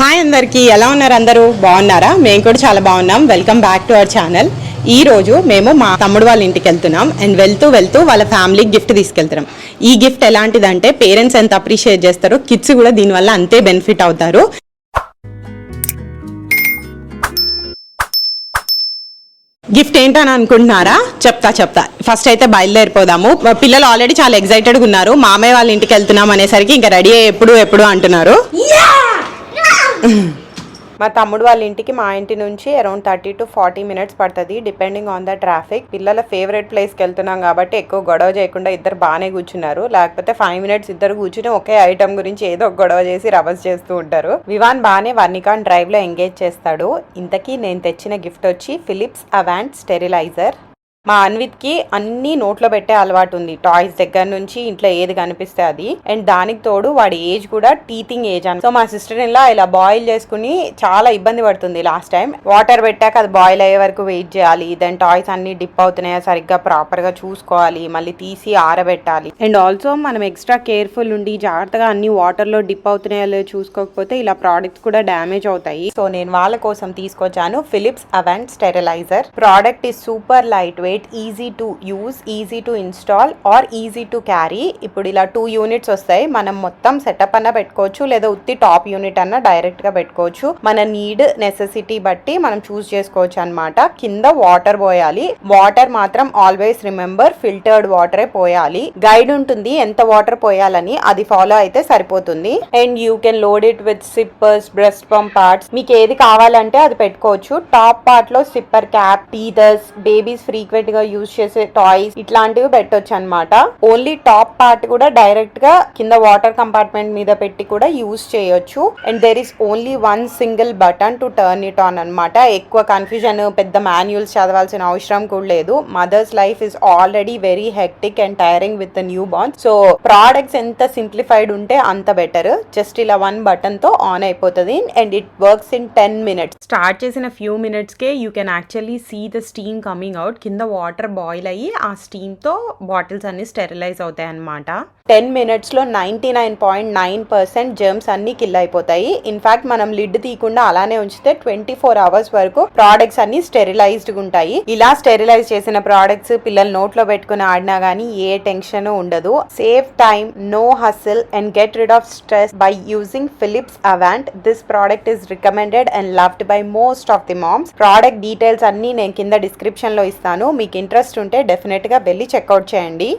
Hi అందరికీ ఎలా ఉన్నారు అందరూ? బాగున్నారా? మేము కూడా చాలా బాగున్నాం. Welcome back to our channel ఈ రోజు మేము మా తమ్ముడు వాళ్ళ ఇంటికి వెళ్తున్నాం అండ్ వెళ్తూ వెళ్తూ వాళ్ళ ఫ్యామిలీకి గిఫ్ట్ తీసుకెళ్తున్నాం. ఈ గిఫ్ట్ ఎలాంటిదంటే పేరెంట్స్ ఎంత అప్రిషియేట్ చేస్తారో కిడ్స్ కూడా దీనివల్ల అంతే బెనిఫిట్ అవుతారు. గిఫ్ట్ ఏంటని అనుకుంటున్నారా? చెప్తా చెప్తా. ఫస్ట్ అయితే బయలుదేరిపోదాము. పిల్లలు ఆల్రెడీ చాలా ఎక్సైటెడ్గా ఉన్నారు. మామయ్య వాళ్ళ ఇంటికి వెళ్తున్నాం అనేసరికి ఇంకా రెడీ అయ్యి ఎప్పుడు ఎప్పుడు అంటున్నారు. మా తమ్ముడు వాళ్ళ ఇంటికి మా ఇంటి నుంచి around thirty to forty minutes పడుతుంది. డిపెండింగ్ ఆన్ ద ట్రాఫిక్ పిల్లల ఫేవరెట్ ప్లేస్కి వెళ్తున్నాం కాబట్టి ఎక్కువ గొడవ చేయకుండా ఇద్దరు బాగానే కూర్చున్నారు. లేకపోతే ఫైవ్ మినిట్స్ ఇద్దరు కూర్చుని ఒకే ఐటమ్ గురించి ఏదో ఒక గొడవ చేసి రవస్ చేస్తూ ఉంటారు. వివాన్ బాగానే వర్నికాన్ డ్రైవ్లో ఎంగేజ్ చేస్తాడు. ఇంతకీ నేను తెచ్చిన గిఫ్ట్ వచ్చి ఫిలిప్స్ అవాంట్ స్టెరిలైజర్ మా అన్విత్కి అన్ని నోట్లో పెట్టే అలవాటు ఉంది టాయ్స్ దగ్గర నుంచి ఇంట్లో ఏది కనిపిస్తే అది. అండ్ దానికి తోడు వాడి ఏజ్ కూడా టీతింగ్ ఏజ్ అని. సో మా సిస్టర్ ఇలా ఇలా బాయిల్ చేసుకుని చాలా ఇబ్బంది పడుతుంది లాస్ట్ టైం. వాటర్ పెట్టాక అది బాయిల్ అయ్యే వరకు వెయిట్ చేయాలి. దెన్ టాయ్స్ అన్ని డిప్ అవుతున్నాయా సరిగ్గా ప్రాపర్గా చూసుకోవాలి. మళ్ళీ తీసి ఆరబెట్టాలి. అండ్ ఆల్సో మనం ఎక్స్ట్రా కేర్ఫుల్ ఉండి జాగ్రత్తగా అన్ని వాటర్లో డిప్ అవుతున్నాయో చూసుకోకపోతే ఇలా ప్రోడక్ట్స్ కూడా డ్యామేజ్ అవుతాయి. సో నేను వాళ్ళ కోసం తీసుకొచ్చాను Philips Avent steriliser. Product is super lightweight easy to use easy to install or easy to carry ఇప్పుడు ఇలా టూ యూనిట్స్ వస్తాయి. మనం మొత్తం సెటప్ అన్న పెట్టుకోవచ్చు లేదా ఉత్తి టాప్ యూనిట్ అన్న డైరెక్ట్గా పెట్టుకోవచ్చు. మన నీడ్ నెసెసిటీ బట్టి మనం చూస్ చేసుకోవచ్చు అన్నమాట. కింద వాటర్ పోయాలి. వాటర్ మాత్రం ఆల్వేస్ రిమెంబర్ ఫిల్టర్డ్ వాటరే పోయాలి. గైడ్ ఉంటుంది ఎంత వాటర్ పోయాలని. అది ఫాలో అయితే సరిపోతుంది. And you can load it with sippers breast pump parts మీకు ఏది కావాలంటే అది పెట్టుకోవచ్చు. టాప్ పార్ట్లో sipper cap teethers babies frequent గా యూజ్ చేసే టాయ్స్ ఇట్లాంటివి పెట్టొచ్చు అనమాట ఓన్లీ టాప్ పార్ట్ కూడా డైరెక్ట్గా కింద వాటర్ కంపార్ట్మెంట్ మీద పెట్టి కూడా యూజ్ చేయొచ్చు. And there is only one single button to turn it on అన్నమాట. ఎక్కువ కన్ఫ్యూజన్ పెద్ద మాన్యువల్స్ చదవాల్సిన అవసరం కూడా లేదు. Mother's life is already very hectic and tiring with newborn so products ఎంత సింప్లిఫైడ్ ఉంటే అంత బెటర్ జస్ట్ ఇలా వన్ బటన్తో ఆన్ అయిపోతుంది. And it works in ten minutes start చేసిన few minutes K you can actually see the steam coming out కింద water boil అయ్యి ఆ స్టీమ్తో బాటిల్స్ అన్ని స్టెరిలైజ్ అవుతాయి అన్నమాట టెన్ మినిట్స్లో ninety ninety nine point nine percent germs అన్ని కిల్ అయిపోతాయి. ఇన్ఫాక్ట్ మనం లిడ్ తీయకుండా అలానే ఉంచితే ట్వంటీ ఫోర్ అవర్స్ వరకు ప్రోడక్ట్స్ అన్ని స్టెరిలైజ్డ్ ఉంటాయి. ఇలా స్టెరిలైజ్ చేసిన ప్రోడక్ట్స్ పిల్లలు నోట్లో పెట్టుకుని ఆడినా కానీ ఏ టెన్షన్ ఉండదు. Save time no hassle and get rid of stress by using Philips Avent this product is recommended and loved by most of the moms product details అన్ని నేను కింద డిస్క్రిప్షన్లో ఇస్తాను. మీకు ఇంట్రెస్ట్ ఉంటే డెఫినెట్గా వెళ్ళి చెక్అవుట్ చేయండి.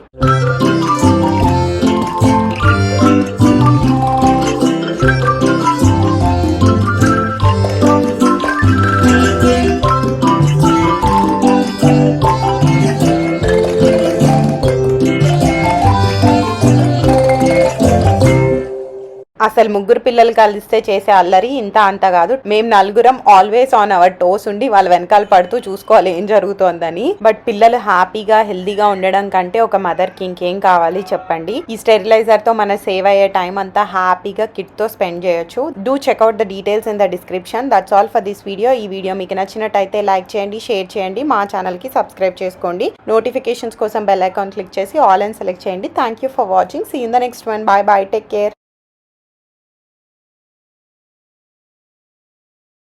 అసలు ముగ్గురు పిల్లలు కలిస్తే చేసే అల్లరి ఇంత అంత కాదు. మేము నలుగురం ఆల్వేస్ ఆన్ అవర్ టోస్ ఉండి వాళ్ళ వెనకాల పడుతూ చూసుకోవాలి ఏం జరుగుతోందని. బట్ పిల్లలు హ్యాపీగా హెల్దీగా ఉండడం కంటే ఒక మదర్కి ఇంకేం కావాలి చెప్పండి. ఈ స్టెరిలైజర్తో మన సేవ్ అయ్యే టైం అంతా హ్యాపీగా కిట్తో స్పెండ్ చేయొచ్చు do check out the details in the description that's all for this video ఈ వీడియో మీకు నచ్చినట్టయితే లైక్ చేయండి షేర్ చేయండి మా ఛానల్కి సబ్స్క్రైబ్ చేసుకోండి. నోటిఫికేషన్స్ కోసం బెల్ ఐకాన్ క్లిక్ చేసి ఆల్ అండ్ సెలెక్ట్ చేయండి. Thank you for watching see in the next one bye bye take care